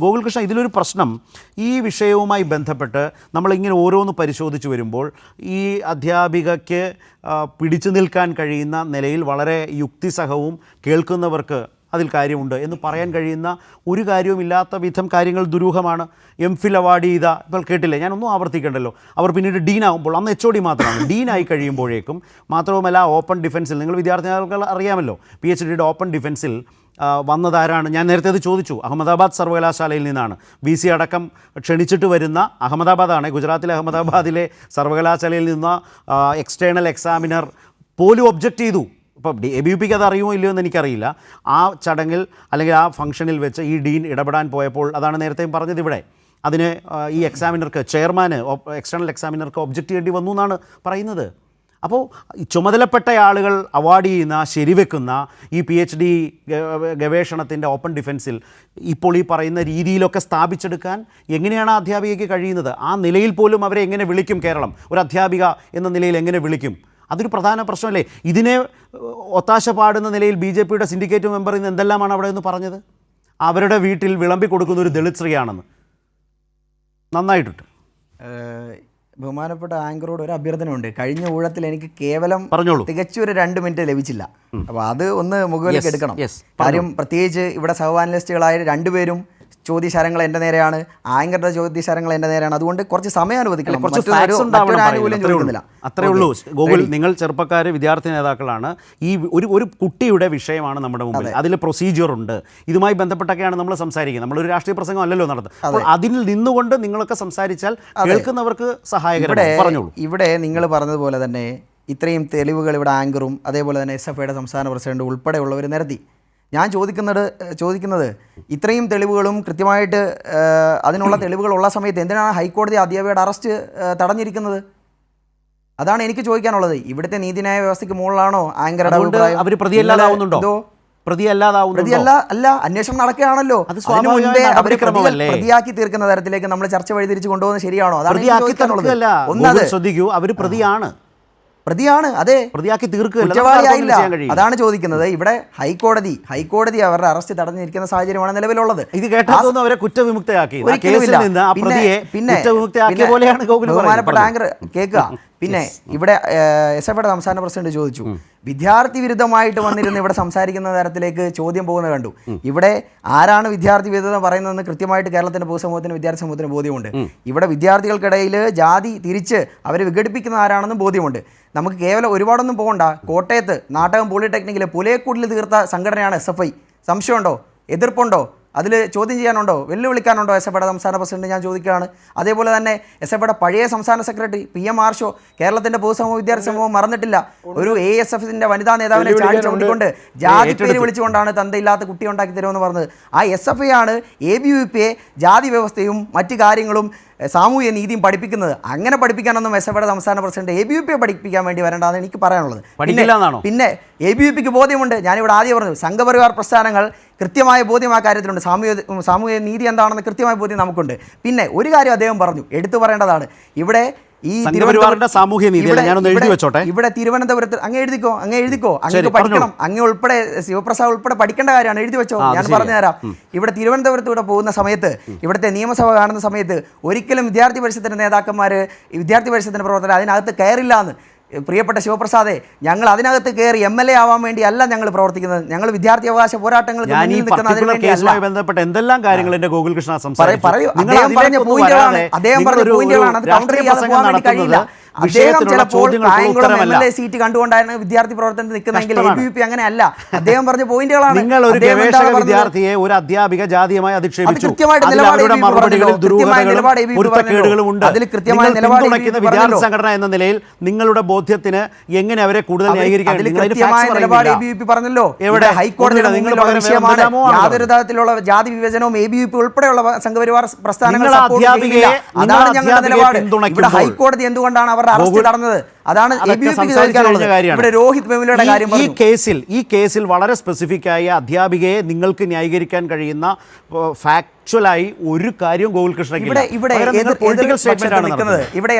ഗോകുൽകൃഷ്ണ ഇതിലൊരു പ്രശ്നം. ഈ വിഷയവുമായി ബന്ധപ്പെട്ട് നമ്മളിങ്ങനെ ഓരോന്ന് പരിശോധിച്ച് വരുമ്പോൾ ഈ അധ്യാപികയ്ക്ക് പിടിച്ചു നിൽക്കാൻ കഴിയുന്ന നിലയിൽ വളരെ യുക്തിസഹവും കേൾക്കുന്നവർക്ക് അതിൽ കാര്യമുണ്ട് എന്ന് പറയാൻ കഴിയുന്ന ഒരു കാര്യവുമില്ലാത്ത വിധം കാര്യങ്ങൾ ദുരൂഹമാണ്. എം. ഫിൽ അവാർഡ് ചെയ്ത ഇപ്പോൾ കേട്ടില്ലേ? ഞാനൊന്നും ആവർത്തിക്കണ്ടല്ലോ. അവർ പിന്നീട് ഡീനാകുമ്പോൾ അന്ന് എച്ച് ഒ ഡി മാത്രമാണ്. ഡീനായി കഴിയുമ്പോഴേക്കും മാത്രവുമല്ല ഓപ്പൺ ഡിഫൻസിൽ നിങ്ങൾ വിദ്യാർത്ഥികൾക്ക് അറിയാമല്ലോ പി എച്ച് ഡിയുടെ ഓപ്പൺ ഡിഫൻസിൽ വന്നതാരാണ്? ഞാൻ നേരത്തെ അത് ചോദിച്ചു. അഹമ്മദാബാദ് സർവകലാശാലയിൽ നിന്നാണ്. ബി സി അടക്കം ക്ഷണിച്ചിട്ട് വരുന്ന അഹമ്മദാബാദാണ്. ഗുജറാത്തിലെ അഹമ്മദാബാദിലെ സർവകലാശാലയിൽ നിന്ന് എക്സ്റ്റേണൽ എക്സാമിനർ പോലും ഒബ്ജക്റ്റ് ചെയ്തു. ഇപ്പം ഡി എ ബി പിക്ക് അത് അറിയുമോ ഇല്ലയോ എന്ന് എനിക്കറിയില്ല. ആ ചടങ്ങിൽ അല്ലെങ്കിൽ ആ ഫംഗ്ഷനിൽ വെച്ച് ഈ ഡീൻ ഇടപെടാൻ പോയപ്പോൾ അതാണ് നേരത്തെയും പറഞ്ഞത് ഇവിടെ. അതിന് ഈ എക്സാമിനർക്ക് ചെയർമാന് എക്സ്റ്റേണൽ എക്സാമിനർക്ക് ഒബ്ജക്റ്റ് ചെയ്യേണ്ടി വന്നു എന്നാണ് പറയുന്നത്. അപ്പോൾ ചുമതലപ്പെട്ട ആളുകൾ അവാർഡ് ചെയ്യുന്ന ശരിവെക്കുന്ന ഈ പി എച്ച് ഡി ഗവേഷണത്തിന്റെ ഓപ്പൺ ഡിഫൻസിൽ ഇപ്പോൾ ഈ പറയുന്ന രീതിയിലൊക്കെ സ്ഥാപിച്ചെടുക്കാൻ എങ്ങനെയാണ് അധ്യാപികയ്ക്ക് കഴിയുന്നത്? ആ നിലയിൽ പോലും അവരെ എങ്ങനെ വിളിക്കും കേരളം? ഒരു അധ്യാപിക എന്ന നിലയിൽ എങ്ങനെ വിളിക്കും? അതൊരു പ്രധാന പ്രശ്നമല്ലേ? ഇതിനെ ഒത്താശ പാടുന്ന നിലയിൽ ബി ജെ പിയുടെ സിൻഡിക്കേറ്റ് മെമ്പർ ഇന്ന് എന്തെല്ലാമാണ് അവിടെ നിന്ന് പറഞ്ഞത്? അവരുടെ വീട്ടിൽ വിളമ്പി കൊടുക്കുന്ന ഒരു ദളിത് സ്ത്രീയാണെന്ന്. നന്നായിട്ടുണ്ട്. ബഹുമാനപ്പെട്ട ആങ്കറോട് ഒരു അഭ്യർത്ഥനയുണ്ട്. കഴിഞ്ഞ ഊഴത്തിൽ എനിക്ക് കേവലം പറഞ്ഞോളൂ. തികച്ചും ഒരു രണ്ട് മിനിറ്റ് ലഭിച്ചില്ല. അപ്പോൾ അത് ഒന്ന് മുകളിലേക്ക് എടുക്കണം. കാര്യം പ്രത്യേകിച്ച് ഇവിടെ സഹവാനലിസ്റ്റുകളായ രണ്ടുപേരും ചോദ്യശരങ്ങൾ എന്റെ നേരെയാണ്. ആങ്കറുടെ ചോദ്യശാരങ്ങൾ എന്റെ നേരെയാണ്. അതുകൊണ്ട് കുറച്ച് സമയം അനുവദിക്കണം. കുറച്ച്. ആനുകൂല്യം അത്രേ ഉള്ളൂ. ചോദിക്കുന്നില്ല. അത്രേ ഉള്ളൂ. Okay. ഗോകുൽ നിങ്ങൾ ചെറുപ്പക്കാർ വിദ്യാർത്ഥി നേതാക്കളാണ്. ഈ ഒരു ഒരു കുട്ടിയുടെ വിഷയമാണ് നമ്മുടെ മുമ്പിൽ. അതിൽ പ്രൊസീജിയർ ഉണ്ട്. ഇതുമായി ബന്ധപ്പെട്ടൊക്കെയാണ് നമ്മൾ സംസാരിക്കുന്നത്. നമ്മളൊരു രാഷ്ട്രീയ പ്രസംഗം അല്ലല്ലോ നടത്തുന്നത് അപ്പോൾ അതിൽ നിന്നുകൊണ്ട് നിങ്ങളൊക്കെ സംസാരിച്ചാൽ കേൾക്കുന്നവർക്ക് ഇവിടെ സഹായകരമാണ് പറഞ്ഞോളൂ. ഇവിടെ നിങ്ങൾ പറഞ്ഞതുപോലെ തന്നെ ഇത്രയും തെളിവുകൾ ഇവിടെ ആങ്കറും അതേപോലെ തന്നെ എസ് എഫ് ഐയുടെ സംസ്ഥാന പ്രസിഡന്റ് ഉൾപ്പെടെയുള്ളവർ നിരത്തി. ഞാൻ ചോദിക്കുന്നത് ചോദിക്കുന്നത് ഇത്രയും തെളിവുകളും കൃത്യമായിട്ട് അതിനുള്ള തെളിവുകളുള്ള സമയത്ത് എന്തിനാണ് ഹൈക്കോടതി അധ്യാപകയുടെ അറസ്റ്റ് തടഞ്ഞിരിക്കുന്നത്? അതാണ് എനിക്ക് ചോദിക്കാനുള്ളത്. ഇവിടുത്തെ നീതിന്യായ വ്യവസ്ഥയ്ക്ക് മുകളിലാണോ ആങ്കറുടെ അഭിപ്രായം? അവർ പ്രതിയല്ലാതാവുന്നുണ്ടോ? പ്രതിയല്ല അല്ല അന്വേഷണം നടക്കുകയാണല്ലോ. അത് അതിനു സ്വാഭാവികമായ മുൻപേ അവരെ പ്രതിയാക്കി തീർക്കുന്ന തരത്തിലേക്ക് നമ്മൾ ചർച്ച വഴിതിരിച്ച് കൊണ്ടുപോകുന്നത് ശരിയാണോ? അതാണ് ശ്രദ്ധിക്കൂ അവർ പ്രതിയാണ്. പ്രതിയാണ്. അതെ. പ്രതിയാക്കി കഴിയില്ല. അതാണ് ചോദിക്കുന്നത്. ഇവിടെ ഹൈക്കോടതി ഹൈക്കോടതി അവരുടെ അറസ്റ്റ് തടഞ്ഞിരിക്കുന്ന സാഹചര്യമാണ് നിലവിലുള്ളത്. ഇത് കേട്ടതൊന്നും അവരെ കുറ്റവിമുക്തയാക്കി. ആ പിന്നെ- ബഹുമാനപ്പെട്ട ആങ്കർ കേൾക്കുക. പിന്നെ ഇവിടെ എസ് എഫ് സംസ്ഥാന പ്രസിഡന്റ് ചോദിച്ചു. വിദ്യാർത്ഥി വിരുദ്ധമായിട്ട് വന്നിരുന്ന് ഇവിടെ സംസാരിക്കുന്ന തരത്തിലേക്ക് ചോദ്യം പോകുന്നത് കണ്ടു. ഇവിടെ ആരാണ് വിദ്യാർത്ഥി വിരുദ്ധം പറയുന്നതെന്ന് കൃത്യമായിട്ട് കേരളത്തിന്റെ പൊതുസമൂഹത്തിന് വിദ്യാർത്ഥി സമൂഹത്തിന് ബോധ്യമുണ്ട്. ഇവിടെ വിദ്യാർത്ഥികൾക്കിടയിൽ ജാതി തിരിച്ച് അവരെ വിഘടിപ്പിക്കുന്ന ആരാണെന്നും ബോധ്യമുണ്ട്. നമുക്ക് കേവലം ഒരുപാടൊന്നും പോകണ്ട. കോട്ടയത്ത് നാട്ടകം പോളിടെക്നിക്കിലെ പുലയക്കൂടിൽ തീർത്ത സംഘടനയാണ് എസ് എഫ് ഐ. സംശയമുണ്ടോ? എതിർപ്പുണ്ടോ? അതിൽ ചോദ്യം ചെയ്യാനുണ്ടോ? വെല്ലുവിളിക്കാനുണ്ടോ എസ് എഫ് സംസ്ഥാന പ്രസിഡന്റ്? ഞാൻ ചോദിക്കുകയാണ്. അതേപോലെ തന്നെ എസ് എഫ് പഴയ സംസ്ഥാന സെക്രട്ടറി പി എം ആർഷോ കേരളത്തിന്റെ പൊതുസമൂഹ വിദ്യാർത്ഥി സമൂഹം മറന്നിട്ടില്ല. ഒരു എ എസ് എഫിന്റെ വനിതാ നേതാവിനെ ചാടി ജാതി പേര് വിളിച്ചുകൊണ്ടാണ് തന്തയില്ലാത്ത കുട്ടി ഉണ്ടാക്കി തരുമെന്ന് പറഞ്ഞത്. ആ എസ് എഫ് ഐ ആണ് എ ബി യു പിയെ ജാതി വ്യവസ്ഥയും മറ്റു കാര്യങ്ങളും സാമൂഹ്യ നീതിയും പഠിപ്പിക്കുന്നത്. അങ്ങനെ പഠിപ്പിക്കാനൊന്നും എസ് എഫ് സംസ്ഥാന പ്രസിഡന്റ് എ ബി യു പിയെ പഠിപ്പിക്കാൻ വേണ്ടി വരേണ്ടതാണ് എനിക്ക് പറയാനുള്ളത്. പിന്നെ- പിന്നെ എ ബി യു പിക്ക് ബോധ്യമുണ്ട്. ഞാനിവിടെ ആദ്യം പറഞ്ഞു സംഘപരിവാർ പ്രസ്ഥാനങ്ങൾ കൃത്യമായ ബോധ്യം ആ കാര്യത്തിലുണ്ട്. സാമൂഹ്യ സാമൂഹ്യ നീതി എന്താണെന്ന് കൃത്യമായ ബോധ്യം നമുക്കുണ്ട്. പിന്നെ ഒരു കാര്യം അദ്ദേഹം പറഞ്ഞു എടുത്തു പറയേണ്ടതാണ്. ഇവിടെ ഈ സംഘപരിവാറിന്റെ സാമൂഹ്യ നീതി ഞാനൊന്ന് എഴുതി വെച്ചോട്ടെ. ഇവിടെ തിരുവനന്തപുരത്ത് അങ്ങ് എഴുതിക്കോ അങ്ങ് എഴുതിക്കോ. അങ്ങനെ അങ്ങ് പഠിക്കണം. അങ്ങ് ഉൾപ്പെടെ ശിവപ്രസാദ് ഉൾപ്പെടെ പഠിക്കേണ്ട കാര്യമാണ്. എഴുതി വെച്ചോ. ഞാൻ. പറഞ്ഞുതരാം ഇവിടെ തിരുവനന്തപുരത്ത് ഇവിടെ പോകുന്ന സമയത്ത് ഇവിടുത്തെ നിയമസഭ കാണുന്ന സമയത്ത് ഒരിക്കലും വിദ്യാർത്ഥി പരിഷത്തിന്റെ നേതാക്കന്മാർ വിദ്യാർത്ഥി പരിഷത്തിന്റെ പ്രവർത്തകർ അതിനകത്ത് കയറില്ല എന്ന് പ്രിയപ്പെട്ട ശിവപ്രസാദെ ഞങ്ങൾ അതിനകത്ത് കയറി എം എൽ എ ആവാൻ വേണ്ടി അല്ല ഞങ്ങൾ പ്രവർത്തിക്കുന്നത്. ഞങ്ങൾ വിദ്യാർത്ഥി അവകാശ പോരാട്ടങ്ങൾ ബന്ധപ്പെട്ട എന്തെല്ലാം കാര്യങ്ങൾ എന്റെ ഗോകുൽ കൃഷ്ണ സംസാരിച്ചു? അദ്ദേഹം പറഞ്ഞ പോയിന്റുകളാണ് അദ്ദേഹം പറഞ്ഞ പോയിന്റുകളാണ് അത് കൗണ്ടർ ചെയ്യാൻ കഴിയില്ല. അദ്ദേഹം ചിലപ്പോൾ Kayamkulam M L A seat കണ്ടുകൊണ്ടാണ് വിദ്യാർത്ഥി പ്രവർത്തനത്തിൽ നിൽക്കുന്നതെങ്കിൽ എ. ബി പി അങ്ങനെയല്ല അദ്ദേഹം പറഞ്ഞ പോയിന്റുകളാണ്. നിങ്ങൾ ഒരു ഗവേഷക വിദ്യാർത്ഥിയെ ഒരു അധ്യാപിക ജാതിയുമായി അധിക്ഷേപിച്ചു. അതിൽ കൃത്യമായ നിലപാട് വിദ്യാർത്ഥി സംഘടന എന്ന നിലയിൽ നിങ്ങളുടെ ബോധ്യത്തിന് എങ്ങനെ അവരെ കൂടുതൽ ന്യായീകരിക്കാൻ കൃത്യമായ നിലപാട് എ ബി പി പറഞ്ഞല്ലോ. എവിടെ? ഹൈക്കോടതിയുടെ വിഷയമാണ് യാതൊരു തരത്തിലുള്ള ജാതി വിവേചനവും എ ബി പി ഉൾപ്പെടെയുള്ള സംഘപരിവാർ പ്രസ്ഥാനങ്ങൾ അതാണ് ഞങ്ങളുടെ നിലപാട്. ഇവിടെ ഹൈക്കോടതി എന്തുകൊണ്ടാണ് അവരുടെ അറസ്റ്റ് നടന്നത്. അതാണ്. ഇവിടെ രോഹിത് വെമുലയുടെ കാര്യം ഈ കേസിൽ ഈ കേസിൽ വളരെ സ്പെസിഫിക് ആയ അധ്യാപികയെ നിങ്ങൾക്ക് ന്യായീകരിക്കാൻ കഴിയുന്ന ഫാക്ച്വലായി ഒരു കാര്യം ഗോകുൽകൃഷ്ണയ്ക്ക് ഇവിടെ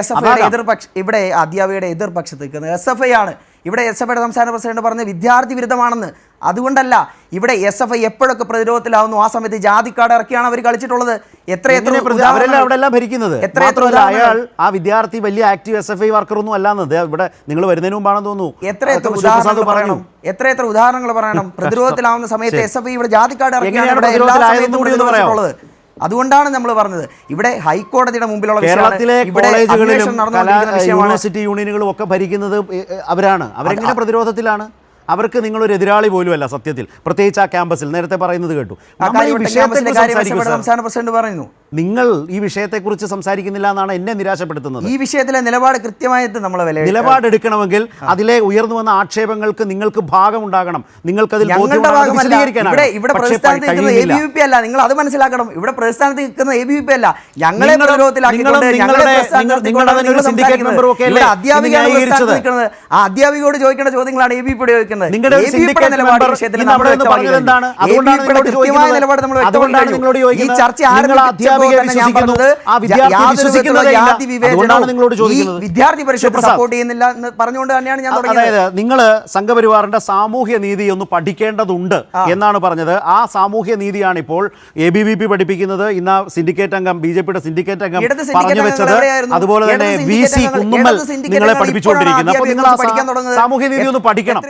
എതിർപക്ഷ ഇവിടെ അധ്യാപികയുടെ എതിർപക്ഷത്ത് നിൽക്കുന്നത്. എസ് എഫ് ഐ ആണ്. ഇവിടെ എസ് എഫ് ഐയുടെ സംസ്ഥാന പ്രസിഡന്റ് പറഞ്ഞ വിദ്യാർത്ഥി വിരുദ്ധമാണെന്ന്. അതുകൊണ്ടല്ല ഇവിടെ എസ് എഫ് ഐ എപ്പോഴൊക്കെ പ്രതിരോധത്തിലാവുന്നു? ആ സമയത്ത് ജാതിക്കാട് ഇറക്കിയാണ് അവർ കളിച്ചിട്ടുള്ളത്. എത്ര എത്ര അവരെല്ലാം ഭരിക്കുന്നത്. എത്ര അയാൾ ആ വിദ്യാർത്ഥി വലിയ active S F I worker ഒന്നും അല്ലാന്നത്. ഇവിടെ നിങ്ങൾ വരുന്നതിന് മുമ്പാണെന്ന് തോന്നുന്നു. എത്ര എത്ര ഉദാഹരണങ്ങൾ പറയണം. എത്ര എത്ര ഉദാഹരണങ്ങൾ പറയണം? പ്രതിരോധത്തിലാവുന്ന സമയത്ത് എസ് എഫ് ഐ ഇവിടെ ജാതിക്കാട് ഇറക്കിയാണ് ഇവിടെ എല്ലാ എന്ന് സമയത്തും അതുകൊണ്ടാണ് നമ്മൾ പറഞ്ഞത്. ഇവിടെ ഹൈക്കോടതിയുടെ മുമ്പിലുള്ള. കേരളത്തിലെ കോളേജുകളിലും യൂണിവേഴ്സിറ്റി യൂണിയനുകളും ഒക്കെ ഭരിക്കുന്നത് അവരാണ്. അവരെങ്ങനെ പ്രതിരോധത്തിലാണ്? അവർക്ക് നിങ്ങളൊരു എതിരാളി പോലുമല്ല സത്യത്തിൽ. പ്രത്യേകിച്ച് ആ ക്യാമ്പസിൽ. നേരത്തെ പറയുന്നത് കേട്ടു. സംസ്ഥാന പ്രസിഡന്റ് പറയുന്നു. നിങ്ങൾ ഈ വിഷയത്തെക്കുറിച്ച് സംസാരിക്കുന്നില്ല എന്നാണ് എന്നെ നിരാശപ്പെടുത്തുന്നത്. ഈ വിഷയത്തിലെ നിലപാട് കൃത്യമായിട്ട് നമ്മൾ വില നിലപാടെടുക്കണമെങ്കിൽ അതിലെ ഉയർന്നു വന്ന ആക്ഷേപങ്ങൾക്ക് നിങ്ങൾക്ക് ഭാഗമുണ്ടാകണം. നിങ്ങൾക്കതിൽ. ഇവിടെ ഇവിടെ പക്ഷേ പ്രതിസ്ഥാനത്ത് നിൽക്കുന്ന എ ബി പി അല്ല. നിങ്ങൾ അത് മനസ്സിലാക്കണം. ഇവിടെ പ്രസ്ഥാനത്ത് നിൽക്കുന്ന എ ബി പി അല്ല. ഞങ്ങളെ അധ്യാപികയാണ് ആ അധ്യാപികയോട് ചോദിക്കേണ്ട ചോദ്യങ്ങളാണ് എ ബി പിയുടെ ചോദിക്കുന്നത്. നിങ്ങളുടെ നിലപാട് വിഷയത്തിൽ കൃത്യമായ നിലപാട് നമ്മൾ ഈ ചർച്ച ആരംഭിച്ചപ്പോൾ അധ്യാപികയെ വിശ്വസിക്കുന്നു. ആ വിദ്യാർത്ഥി വിശ്വസിക്കുന്നതേ. അതുകൊണ്ടാണ് നിങ്ങളോട് ചോദിക്കുന്നത്. വിദ്യാർത്ഥി പരിഷത്ത് സപ്പോർട്ട് ചെയ്യുന്നില്ല എന്ന് പറഞ്ഞുകൊണ്ട് തന്നെയാണ് ഞാൻ അതായത് നിങ്ങൾ സംഘപരിവാറിന്റെ സാമൂഹ്യ നീതി ഒന്ന് പഠിക്കേണ്ടതുണ്ട് എന്നാണ് പറഞ്ഞത് ആ സാമൂഹ്യ നീതിയാണ് ഇപ്പോൾ എ ബി വി പി പഠിപ്പിക്കുന്നത് ഇന്ന് സിൻഡിക്കേറ്റ് അംഗം ബി ജെ പിയുടെ സിൻഡിക്കേറ്റ് അംഗം പറഞ്ഞു വെച്ചത് അതുപോലെ തന്നെ വി സി കുന്നുമ്മൽ നിങ്ങളെ പഠിപ്പിച്ചുകൊണ്ടിരിക്കുന്നത് അപ്പോൾ നിങ്ങൾ. സാമൂഹ്യ നീതി ഒന്ന് പഠിക്കണം